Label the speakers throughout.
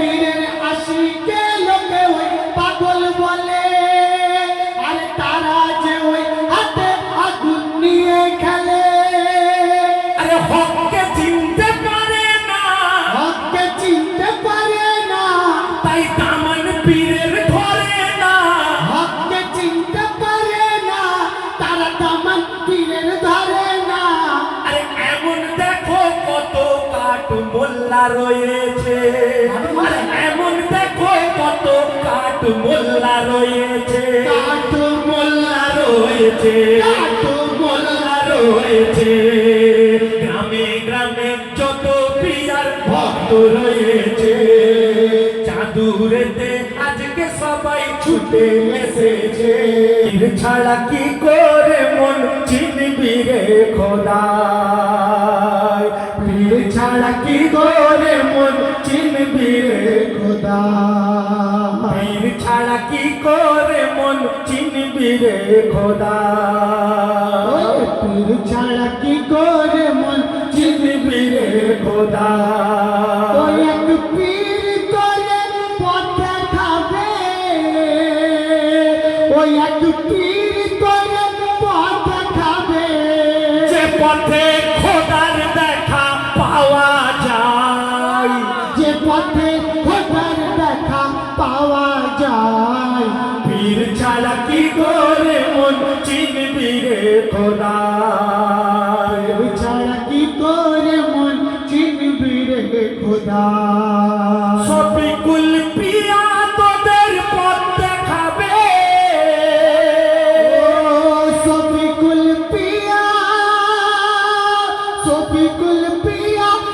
Speaker 1: পীরের
Speaker 2: মোল্লা রয়েছে কাঠ মোল্লা রয়েছে। গ্রামে গ্রামে যত পিয়ার ভক্ত রয়েছে, চাঁদুরেতে আজকে সবাই ছুটে এসেছে। ছাড়া কি করে মন চিনবি রে খোদা ছাড়া কি করে মন চিনবি রে
Speaker 1: খোদা
Speaker 2: পীর ছাড়া কি করে মন চিনবি রে খোদা?
Speaker 1: পীর ছাড়া কি করে মন
Speaker 2: চিনবি রে খোদা?
Speaker 1: ওই এক পীর করে পথে খাবে। ওই এক পীর করে পথে খাবে।
Speaker 2: যে পথে
Speaker 1: সফিকুল পিয়া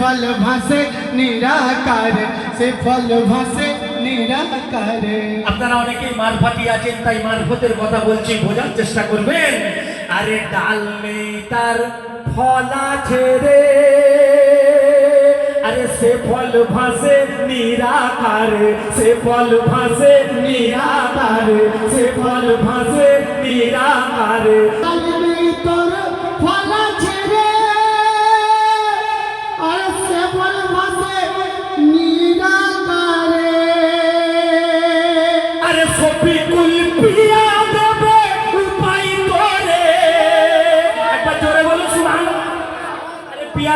Speaker 1: ফল ভাসে নিরাকার সে ফল ভাসে নিরাকার।
Speaker 2: আপনারা অনেকেই মারফাতি আছেন তাই মারফতের কথা বলছি বোঝার চেষ্টা করবেন। আরে ডাল নেই তার ফল আছে রে। আরে সে ফল ভাসে নিরাকারে সে ফল ভাসে নিরাকারে সে ফল ভাসে নিরাকারে।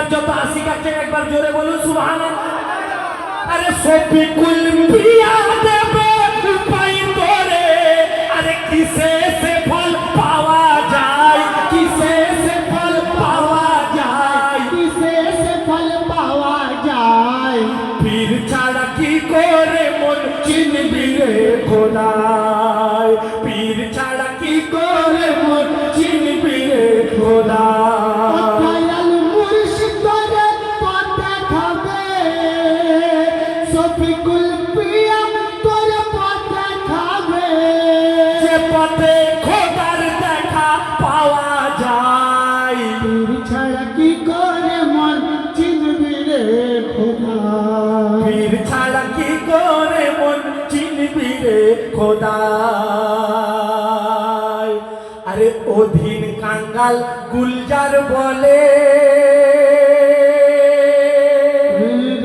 Speaker 1: আরে
Speaker 2: যত আশিক কাছে একবার জোরে বলুন সুবহান আরে সফিকুল পিয়া দেবে, উপায় ধরে। আরে কিসে গুলজার বলে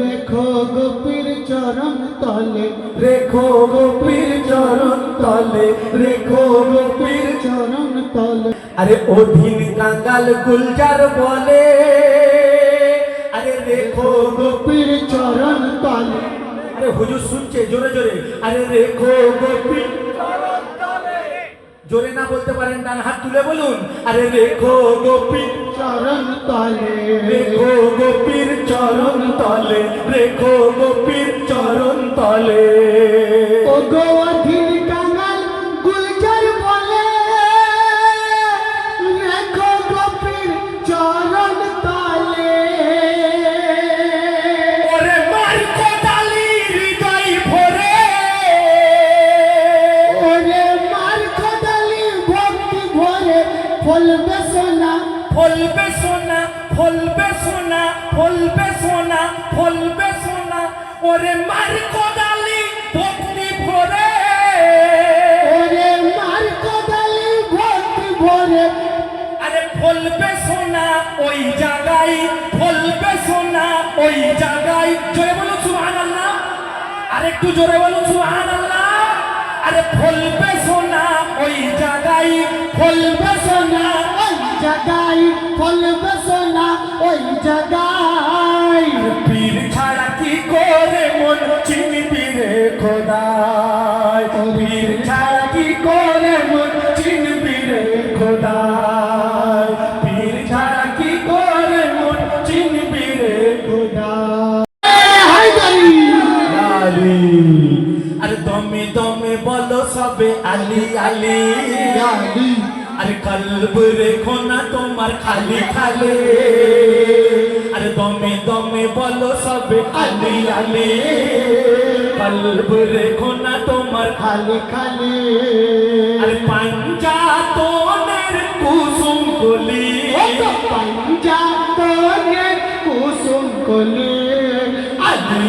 Speaker 1: রেখো গোপীর চরণ তলে।
Speaker 2: রেখো গোপীর চরণ তলে রেখো গোপীর
Speaker 1: চরণ তলে।
Speaker 2: আরে অধীন কাঙ্গাল গুলজার বলে আরে রেখো
Speaker 1: গোপীর চরণ তলে।
Speaker 2: আরে হুজুর শুনছে জোরে জোরে আরে রেখো গোপী জোরে না বলতে পারেন, ডান হাত তুলে বলুন। আরে রেখো গোপীর
Speaker 1: চরণ তলে,
Speaker 2: রেখো গোপীর চরণ তলে, রেখো গোপীর চরণ তলে।
Speaker 1: ও গোয়াধীন
Speaker 2: সোনা। ফলবে সোনা ফলবে সোনা ফলবে সোনা ওরে মার কোদালি ভক্তি ভরে।
Speaker 1: ওরে মার কোদালি ভর্তি ভরে।
Speaker 2: আরে ফলবে সোনা ওই জায়গায় ফলবে সোনা ওই জায়গায় জোরে বলুন সুবহানাল্লাহ। আরেকটু জোরে বলুন সুবহানাল্লাহ। আরে ফলবে সোনা ওই জায়গায়
Speaker 1: ফলবে সোনা। ওই জায়গায় ফলবে সোনা ওই জায়গায়
Speaker 2: পীর ছাড়া কি করে মন চিনবি রে খোদাই সবে আলী আলী।
Speaker 1: আলী।
Speaker 2: আরে কলব রেখো না তোমার খালি খালি। আরে দমে দমে বলো সবে আলী আলী। কলব রেখো না তোমার
Speaker 1: খালি খালি।
Speaker 2: আরে পাঞ্জাতনের কুসুম কলি।
Speaker 1: পঞ্জাতনের কুসুম কলি।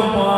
Speaker 2: Padma.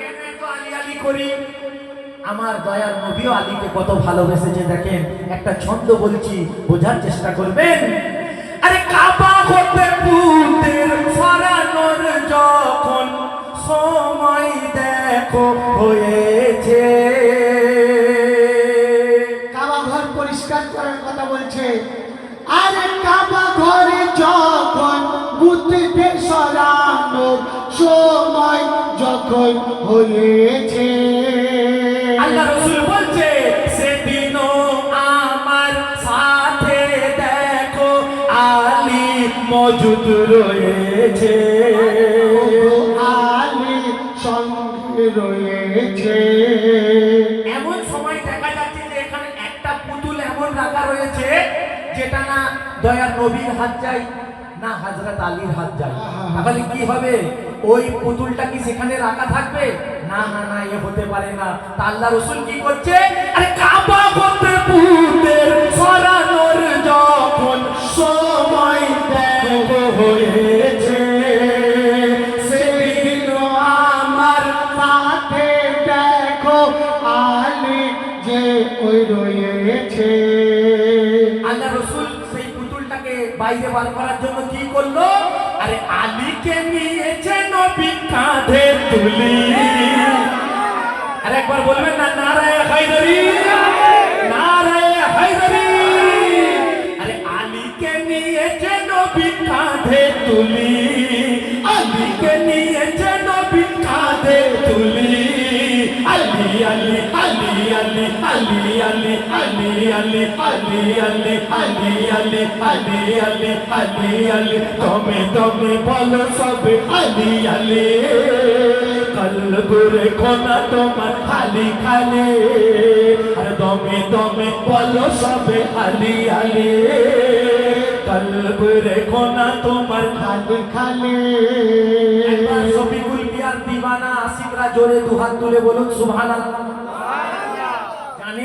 Speaker 2: কেন এত আলি আলি করি? আমার দয়ার নবীও আলীকে কত ভালোবেসেছে দেখেন? একটা ছন্দ বলছি বোঝার চেষ্টা করবেন? আরে কাবা হতে পুতের সরানোর যখন সময় দেখো হয়েছে।
Speaker 1: কাবা ঘর পরিষ্কার করার কথা বলছে। আরে ঘরে যখন সময় যখন হয়েছে।
Speaker 2: সেদিনও আমার সাথে দেখো আলী মজুদ রয়েছে। যেটা না দয়ার নবীর হাত যায়, না হাজরত আলীর হাত যায়। তাহলে কি হবে? ওই পুতুলটা কি সেখানে রাখা থাকবে? না না না, এ হতে পারে না। তা আল্লাহ রসুল কি করছে? আরে কাবা করতে পুতের সরানোর যখন সময় দেখো হয়েছে রসুল সেই পুতুলটাকে বাইরে বার করার জন্য কি করল? আরে আলীকে নিয়েছে নবী কাঁধে তুলি। আরে একবার বলবেন না, নারায় হাইদরি নারায় হাইদরি আরে আলীকে নিয়েছে নবী কাঁধে তুলি। আলি আলি আলি আলি আলি আলি আলি আলি আলি আলি আলি আলি তুমি তুমি বলো সবে আলি আলি কলগুরে কোনা তোমার খালি খালি আর দমে দমে বলো সবে আলি আলি কলগুরে কোনা তোমার
Speaker 1: খালি খালি
Speaker 2: শফিকুল বিয়ার দিবানা আশিকরা জোরে দুহাত তুলে বলুন সুবহানাল্লাহ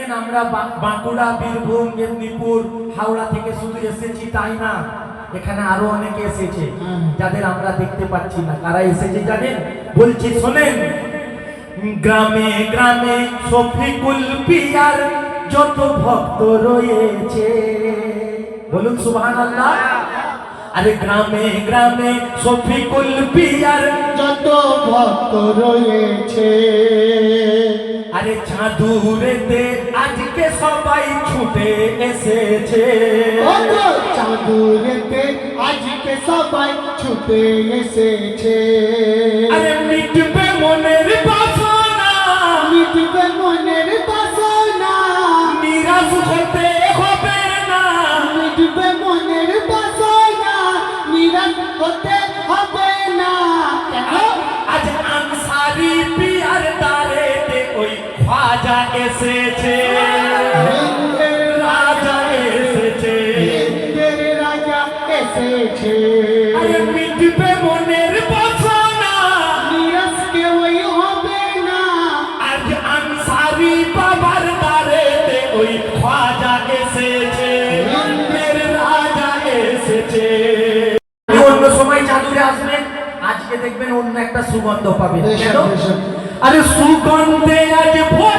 Speaker 2: জানেন আমরা বাঁকুড়া বীরভূম মেদিনীপুর হাওড়া থেকে শুধু এসেছি তাই না? এখানে আরও অনেকে এসেছে যাদের আমরা দেখতে পাচ্ছি না। কারা এসেছে জানেন? বলছি শোনেন। গ্রামে গ্রামে শফিকুল পিয়ার যত ভক্ত রয়েছে। বলুন সুবহানাল্লাহ। আরে গ্রামে গ্রামে শফিকুল পিয়ার
Speaker 1: যত ভক্ত রয়েছে।
Speaker 2: আরে চাঁদুরেতে আজকে সবাই ছুটে এসেছে।
Speaker 1: চাঁদুরেতে আজকে সবাই ছুটে এসেছে।
Speaker 2: আরে মিটবে মনের বাসনা।
Speaker 1: মিটবে মনের বাসনা।
Speaker 2: নিরাশ হতে হবে না।
Speaker 1: মিটবে মনের বাসনা। নিরাশ হতে হবে না।
Speaker 2: আজ আনসারি এসেছে।
Speaker 1: হিন্দের
Speaker 2: রাজা এসেছে।
Speaker 1: হিন্দের রাজা এসেছে।
Speaker 2: মিটবে মনের বাসনা।
Speaker 1: নিরাশ কেউই হবে না।
Speaker 2: আজ আনসারি বাবার দারেতে ওই খাজা এসেছে রাজা এসেছে। অন্য সময় চাদুরে আসবেন আজকে দেখবেন অন্য একটা সুগন্ধ পাবেন। আরে সুগন্ধে আজ ভরেছে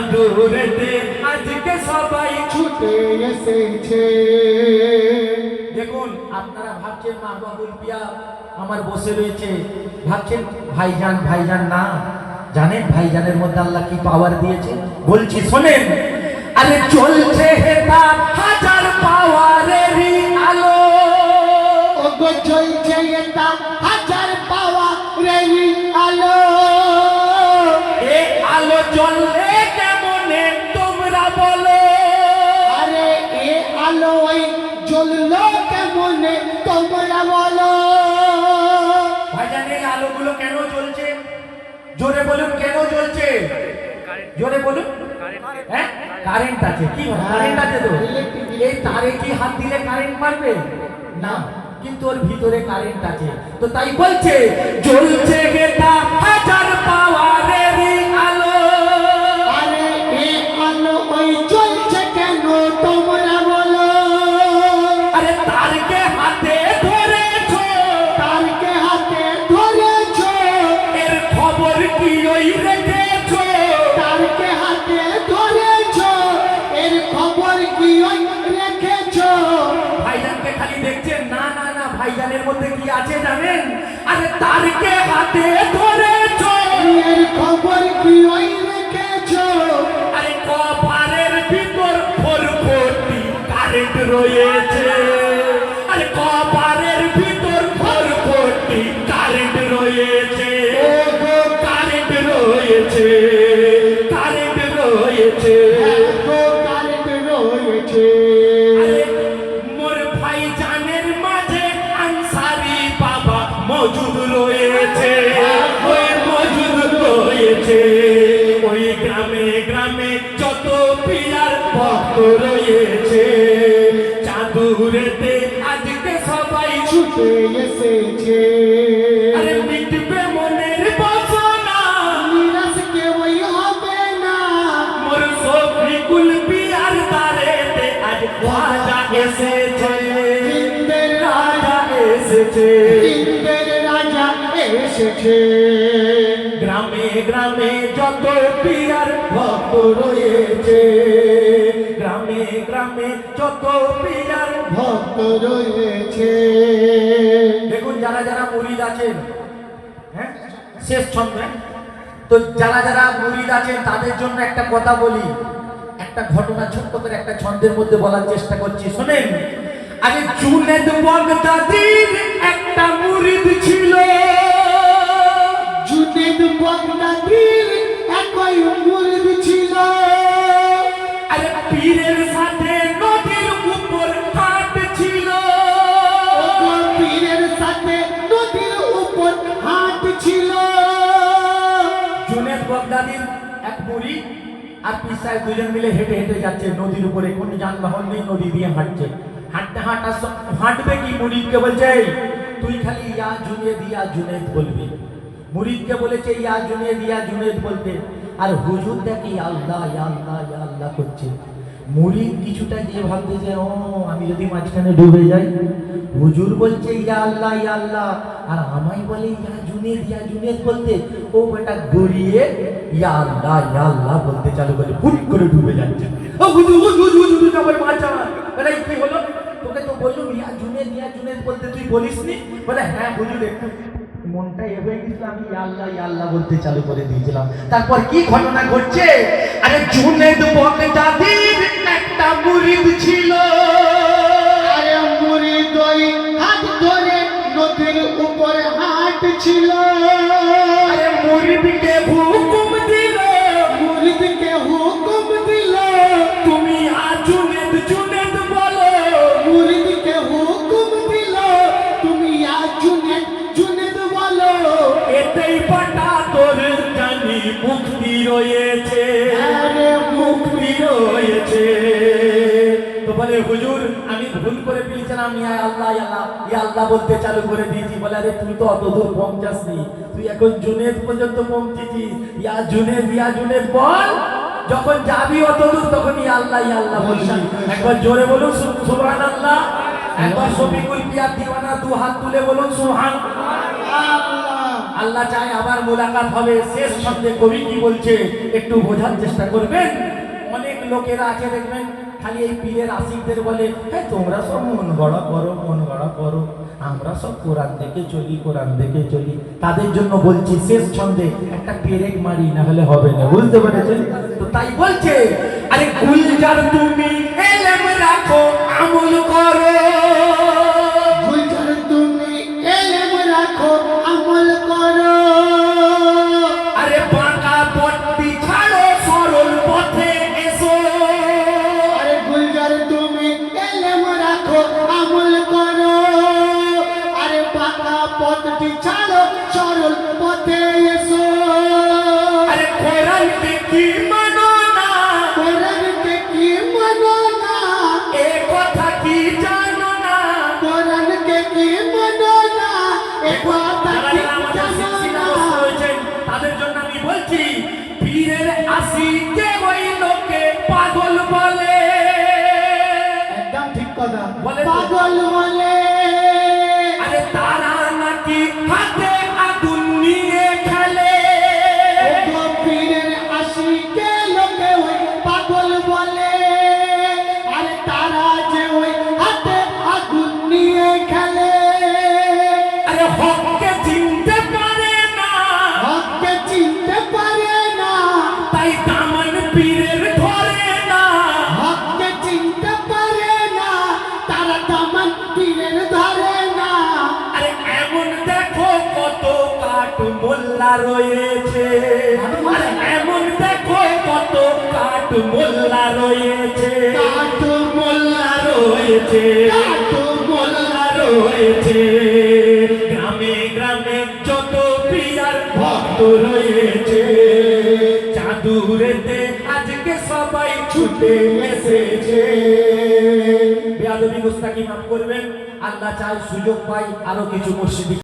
Speaker 2: চাঁদুরেতে আজকে সবাই ছুটে এসেছে। দেখুন, আপনারা ভাবছেন মা বাবুল পিয়া আমার বসে রয়েছে। ভাবছেন, ভাইজান ভাইজান না। জানেন, ভাইজানের মধ্যে আল্লাহ কি পাওয়ার দিয়েছে? বলছি, শোনেন। আরে চলছে হেতা হাজার পাওয়ারেরই আলো।
Speaker 1: চলছে এটা
Speaker 2: বলুন, কেন চলছে জোরে বলুন। হ্যাঁ? কারেন্ট আছে। কি কারেন্ট আছে তো। এই তারে কি হাত দিলে কারেন্ট মারবে না, কিন্তু ওর ভিতরে কারেন্ট আছে। তো তাই বলছে, জ্বলছে গেটা হাজার পাওয়ারেরই
Speaker 1: aquele
Speaker 2: amém, a retar e que রাজা এসেছে। এসেছে। গ্রামে গ্রামে যত পিয়ার ভক্ত রয়েছে। গ্রামে গ্রামে যত পিয়ার
Speaker 1: ভক্ত রয়েছে।
Speaker 2: যারা যারা মুরিদ আছেন হ্যাঁ শেষ ছন্দ? তো যারা যারা মুরিদ আছেন, তাদের জন্য একটা কথা বলি। একটা ঘটনা ছোট্ট করে একটা ছন্দের মধ্যে বলার চেষ্টা করছি। শোনেন আরে জুনেদ বগদাদির একটা মুরিদ ছিল।
Speaker 1: জুনেদ বগদাদির একই
Speaker 2: আর পীর দুজন মিলে হেঁটে হেঁটে যাচ্ছে নদীর উপরে। কোনো যানবাহন নেই, নদী দিয়ে হাঁটছে। হাঁটতে হাঁটা স- হাঁটবে কি মুরিদকে বলছে তুই খালি ইয়া জুনেদ ইয়া জুনেদ বলবি। মুরিদকে বলেছে, ইয়া জুনেদ ইয়া জুনেদ বলতে। আর হুজুর দেখি, আল্লাহ আল্লাহ আল্লাহ করছে। মুরিদ কিছুটা গিয়ে ভাবতে যে, ও, আমি যদি মাঝখানে ডুবে যাই। হুজুর বলছে, ইয়া আল্লাহ ইয়া আল্লাহ। আর আমায় বলে, ইয়া জুনেদ ইয়া জুনেদ বলতে, ও বেটা গড়িয়ে ইয়া আল্লাহ ইয়া আল্লাহ বলতে চালু করে, হুট করে ডুবে যাচ্ছে। ও হুজুর হুজুর হুজুর আমার বাঁচা বলে, কি হলো? তোকে তো বললুম, ইয়া জুনেদ ইয়া জুনেদ বলতে তুই বলিসনি? বলে হ্যাঁ হুজুর, একটু মনটা এ হয়ে গেছিল আমি আল্লাহ আল্লাহ বলতে চালু করে দিয়েছিলাম। তারপর কি ঘটনা ঘটছে? আরে জুনেদ বগদাদির একটা মুরিদ ছিল।
Speaker 1: আরে মুরিদ ওই হাত ধরে নদীর উপরে হাট ছিল
Speaker 2: আরে মুরিদকে হুকুম দিল।
Speaker 1: মুরিদকে হুকুম
Speaker 2: মুক্তি রয়েছে।
Speaker 1: আরে
Speaker 2: মুক্তি রয়েছে। তো বলে হুজুর আমি ভুল করে ফেলেছিলাম। ইয়া আল্লাহ ইয়া আল্লাহ ইয়া আল্লাহ বলতে চালু করে দিয়েছি। বলে আরে তুই তো অত দূর পৌঁছাসনি। তুই এখন জুনেদ পর্যন্ত পৌঁছেছিস। ইয়া জুনেদ ইয়া জুনেদ বল যখন যাবি অত দূর তখন ইয়া আল্লাহ ইয়া আল্লাহ বলবি। একবার জোরে বলুন সুবহানাল্লাহ। একবার শফিকুল পিয়া দিওয়ানা দু হাত তুলে বলুন সুবহান
Speaker 1: আল্লাহ
Speaker 2: আল্লাহ চায় আবার মোলাকাত হবে। শেষ শব্দে কবি কি বলছে, একটু বোঝার চেষ্টা করবেন? অনেক লোকেরা আছে, দেখবেন, খালি এই পীরের আশিকদের বলে হ্যাঁ তোমরা সব মন গড়া করো, মন গড়া করো। আমরা সব কোরআন দেখে চলি, কোরআন দেখে চলি। তাদের জন্য বলছি, শেষ ছন্দে একটা পেরেক মারি, না হলে হবে না। বুঝতে পেরেছেন? তো তাই বলছে, আরে গুলজার তুমি এলেম রাখো, আমল করো। তাদের জন্য আমি বলছি পীরের আশিকে ওই লোকে পাগল বলে?
Speaker 1: একদম ঠিক কথা। পাগল বলে।
Speaker 2: মোল্লা রয়েছে। এমন দেখো কত কাঠ মোল্লা রয়েছে।
Speaker 1: কাঠ
Speaker 2: মোল্লা রয়েছে।
Speaker 1: কত মোল্লা
Speaker 2: রয়েছে। গ্রামে গ্রামে যত পিয়ার ভক্ত রয়েছে। চাঁদুরেতে আজকে সবাই ছুটে এসেছে। বেয়াদবি গোস্তাকি মাফ করবেন। আল্লাহ চাই সুযোগ পাই আরও কিছু মসজিদ